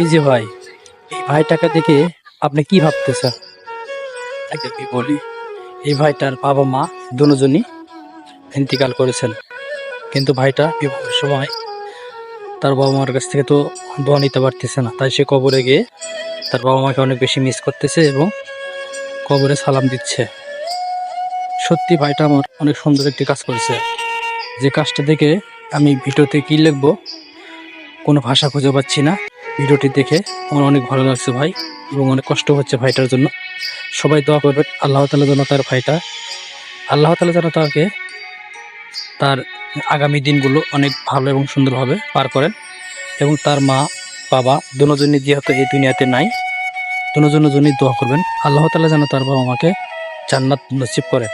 এই যে ভাই এই ভাইটাকে দেখে আপনি কি ভাবতেছেন? তাকে কি বলি এই ভাইটার বাবা মা দুজনই ইন্তিকাল করেছেন। কিন্তু ভাইটা বিবাহের সময় তার বাবা মার কাছ থেকে তো দোয়া নিতে পারতেছে না। তাই সে কবরে গিয়ে তার বাবা মাকে অনেক বেশি মিস করতেছে এবং কবরে সালাম দিচ্ছে। সত্যি ভাইটা আমার অনেক সুন্দর একটি কাজ করেছে। যে কাজটা দেখে আমি ভিডিওতে কি লিখব কোনো ভাষা খুঁজে পাচ্ছি না। ভিডিওটি দেখে আমার অনেক ভালো লাগছে ভাই এবং অনেক কষ্ট হচ্ছে ভাইটার জন্য। সবাই দোয়া করবেন আল্লাহ তালা যেন তার ভাইটা, আল্লাহ তালা যেন তাকে তার আগামী দিনগুলো অনেক ভালো এবং সুন্দরভাবে পার করেন এবং তার মা, বাবা দুজনই যেহেতু এই দুনিয়াতে নাই দুজনের জন্যই দোয়া করবেন। আল্লাহ তালা যেন তার বাবা মাকে জান্নাত নসিব করেন।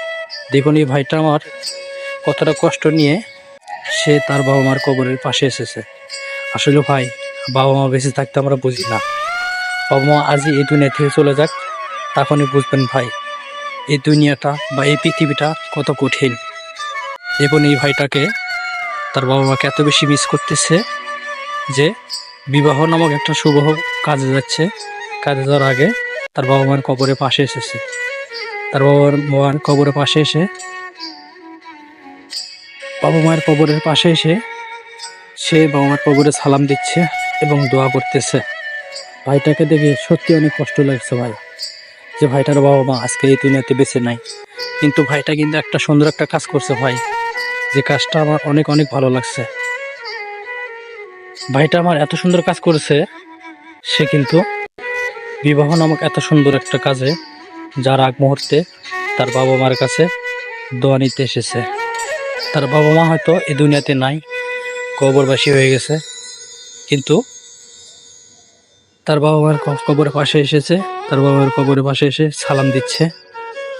দেখুন এই ভাইটা আমার কতটা কষ্ট নিয়ে সে তার বাবা মার কবরের পাশে এসেছে। আসলে ভাই বাবা মা বেঁচে থাকতে আমরা বুঝি না। বাবা মা আজই এই দুনিয়া থেকে চলে যাক, তখনই বুঝবেন ভাই, এই দুনিয়াটা বা এই পৃথিবীটা কত কঠিন। দেখুন এই ভাইটাকে তার বাবা মাকে এত বেশি মিস করতেছে যে বিবাহ নামক একটা শুভ কাজে যাচ্ছে। কাজে যাওয়ার আগে তার বাবা মার কবরের পাশে এসেছে। তার বাবা মার কবরের পাশে এসে বাবা মায়ের কবরের পাশে এসে সে বাবা মার কবরে সালাম দিচ্ছে। এবং দোয়া করতেছে। ভাইটাকে দেখে সত্যি অনেক কষ্ট লাগছে ভাই, যে ভাইটার বাবা মা আজকে এই দুনিয়াতে বেঁচে নাই। কিন্তু ভাইটা কিন্তু একটা সুন্দর একটা কাজ করছে ভাই, যে কাজটা আমার অনেক অনেক ভালো লাগছে। ভাইটা আমার এত সুন্দর কাজ করেছে, সে কিন্তু বিবাহ নামক এত সুন্দর একটা কাজে যার আগ মুহূর্তে তার বাবা মার কাছে দোয়া নিতে এসেছে। তার বাবা মা হয়তো এই দুনিয়াতে নাই, কবরবাসী হয়ে গেছে, কিন্তু তার বাবা মার কবরের পাশে এসেছে। তার বাবা মার কবরের পাশে এসে সালাম দিচ্ছে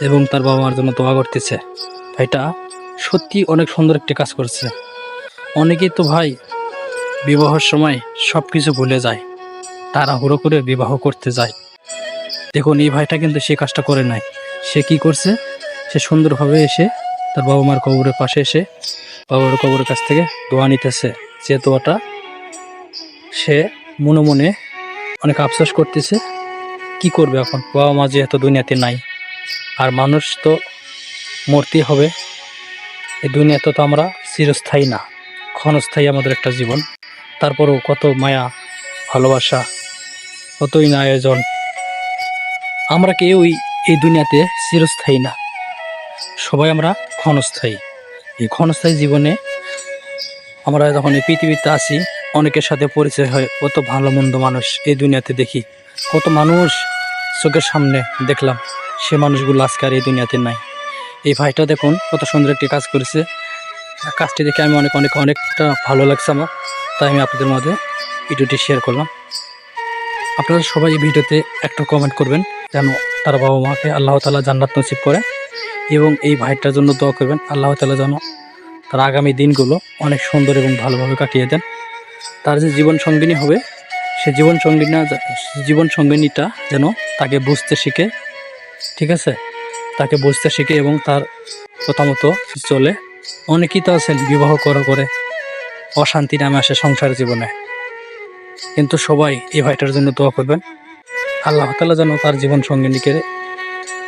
এবং তার বাবা মার জন্য দোয়া করতেছে। ভাইটা সত্যি অনেক সুন্দর একটি কাজ করছে। অনেকেই তো ভাই বিবাহের সময় সব কিছু ভুলে যায়, তাড়াহুড়ো করে বিবাহ করতে যায়। দেখুন, এই ভাইটা কিন্তু সে কাজটা করে নাই। সে কি করছে? সে সুন্দরভাবে এসে তার বাবা মার কবরের পাশে এসে বাবার কবরের কাছ থেকে দোয়া নিতেছে। যে দোয়াটা সে মনে মনে অনেক আফসোস করতেছে। কি করবে এখন? বাবা মা যেহেতু দুনিয়াতে নাই। আর মানুষ তো মরতেই হবে। এই দুনিয়াতে তো আমরা চিরস্থায়ী না। ক্ষণস্থায়ী আমাদের একটা জীবন। তারপরেও কত মায়া, ভালোবাসা, কতই না আয়োজন। আমরা কেউই এই দুনিয়াতে চিরস্থায়ী না। সবাই আমরা ক্ষণস্থায়ী। এই ক্ষণস্থায়ী জীবনে আমরা যখন এই পৃথিবীতে আসি অনেকের সাথে পরিচয় হয়, কত ভালো মন্দ মানুষ এই দুনিয়াতে দেখি। কত মানুষ চোখের সামনে দেখলাম, সে মানুষগুলো আজকে আর এই দুনিয়াতে নাই। এই ভাইটা দেখুন, কত সুন্দর একটি কাজ করেছে। কাজটি দেখে আমি অনেক অনেক, অনেকটা ভালো লাগছে আমার। তাই আমি আপনাদের মধ্যে ভিডিওটি শেয়ার করলাম। আপনারা সবাই এই ভিডিওতে একটা কমেন্ট করবেন, যেন তার বাবা মাকে আল্লাহ তালা জান্নাত নসিব করে। এবং এই ভাইটার জন্য দোয়া করবেন, আল্লাহ তালা যেন তার আগামী দিনগুলো অনেক সুন্দর এবং ভালোভাবে কাটিয়ে দেন। তার যে জীবন সঙ্গিনী হবে, সে জীবন সঙ্গিনা জীবন সঙ্গিনীটা যেন তাকে বুঝতে শিখে, ঠিক আছে? তাকে বুঝতে শিখে এবং তার কথা মতো চলে। অনেকেই তো আছেন বিবাহ করা, করে অশান্তি নামে আসে সংসার জীবনে। কিন্তু সবাই এই ভাইটার জন্য দোয়া করবেন। আল্লাহ তালা যেন তার জীবন সঙ্গিনীকে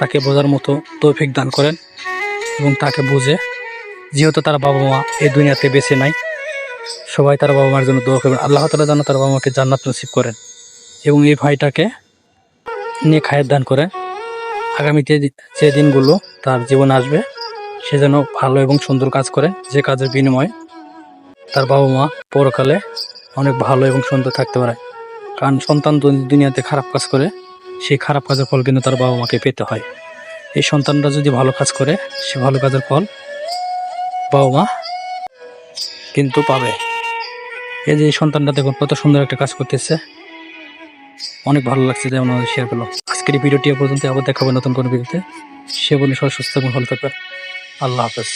তাকে বোঝার মতো তৌফিক দান করেন এবং তাকে বুঝে, যেহেতু তার বাবা মা এই দুনিয়াতে বেঁচে নাই সবাই তার বাবা মার জন্য দোয়া করবেন। আল্লাহ তালা যেন তার বাবা মাকে জান্নাত নসিব করেন এবং এই ভাইটাকে নিয়ে খায়ের দান করেন। আগামীতে যে দিনগুলো তার জীবন আসবে, সে যেন ভালো এবং সুন্দর কাজ করে। যে কাজের বিনিময়ে তার বাবা মা পরকালে অনেক ভালো এবং সুন্দর থাকতে পারে। কারণ সন্তান দুনিয়াতে খারাপ কাজ করে, সেই খারাপ কাজের ফল কিন্তু তার বাবা মাকে পেতে হয়। এই সন্তানরা যদি ভালো কাজ করে, সে ভালো কাজের ফল বাবা মা কিন্তু পাবে। এই যে সন্তানটা দেখুন, কত সুন্দর একটা কাজ করতেছে। অনেক ভালো লাগছে যেমন শেয়ার করল। আজকের এই ভিডিওটি পর্যন্ত আবার দেখাবো নতুন কোনো ভিডিওতে। সে বলে সবাই সুস্থ এবং ভালো থাকবেন। আল্লাহ হাফেজ।